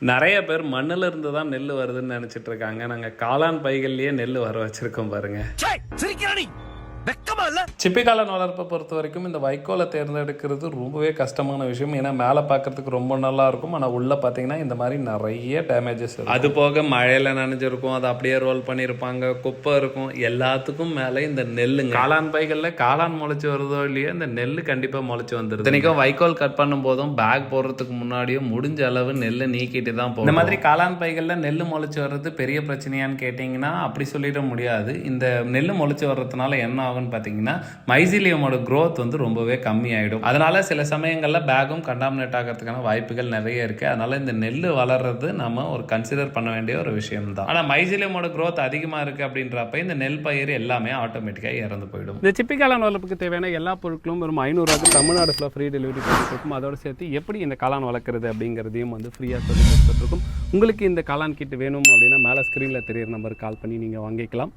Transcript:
நிறைய பேர் மண்ணில் இருந்து தான் நெல் வருதுன்னு நினச்சிட்டு இருக்காங்க. நாங்கள் காளான் பைகள்லேயே நெல் வர வச்சுருக்கோம் பாருங்க. சிரிக்கிறானி வெக்கமா இல்ல? வளர்ப்பை பொறுத்த வரைக்கும் இந்த வைக்கோலை தேர்ந்தெடுக்கிறது ரொம்பவே கஷ்டமான விஷயம். ஏன்னா மேலே பார்க்கறதுக்கு ரொம்ப நல்லா இருக்கும். ஆனால் உள்ளே பார்த்தீங்கன்னா இந்த மாதிரி நிறைய டேமேஜஸ் அது போக மழையில் நனைஞ்சிருக்கும். அதை அப்படியே ரோல் பண்ணியிருப்பாங்க. குப்பை இருக்கும். எல்லாத்துக்கும் மேலே இந்த நெல்லுங்க. காளான் பைகளில் காளான் முளைச்சி வருதோ இல்லையோ இந்த நெல் கண்டிப்பாக முளைச்சி வந்துருது இத்தனைக்கும் வைக்கோல் கட் பண்ணும் போதும் பேக் போடுறதுக்கு முன்னாடியும் முடிஞ்ச அளவு நெல்லை நீக்கிட்டு தான் போகும் இந்த மாதிரி காளான் பைகளில் நெல் முளைச்சி வர்றது பெரிய பிரச்சனையான்னு கேட்டிங்கன்னா அப்படி சொல்லிட முடியாது. இந்த நெல் முளைச்சி வர்றதுனால என்ன ஆகும்னு பார்த்தீங்கன்னா மைசிலியமோட க்ரோத் வந்து ரொம்பவே கம்மியாயிடும். அதனால சில சமயங்களில் பேகும் கண்டாமினேட் ஆகிறதுக்கான வாய்ப்புகள் நிறைய இருக்குது அதனால் இந்த நெல் வளர்றது நம்ம ஒரு கன்சிடர் பண்ண வேண்டிய ஒரு விஷயம் தான் ஆனால் மைசிலியமோட க்ரோத் அதிகமாக இருக்கு அப்படின்றப்ப இந்த நெல் பயிர் எல்லாமே ஆட்டோமேட்டிக்காக இறந்து போயிடும். இந்த சிப்பி வளர்ப்புக்கு தேவையான எல்லா பொருட்களும் வெறும் ஐநூறுவாக்கு தமிழ்நாடு ஃபுல்லாக ஃப்ரீ டெலிவரி பண்ணிட்டுருக்கும் அதோடு சேர்த்து எப்படி இந்த காளான் வளர்க்குறது அப்படிங்கிறதையும் வந்து ஃப்ரீயாக சொல்லி கொடுத்துட்ருக்கும். உங்களுக்கு இந்த காளான் கிட் வேணும் அப்படின்னா மேலே ஸ்க்ரீனில் தெரியிற நம்பருக்கு கால் பண்ணி நீங்கள் வாங்கிக்கலாம்.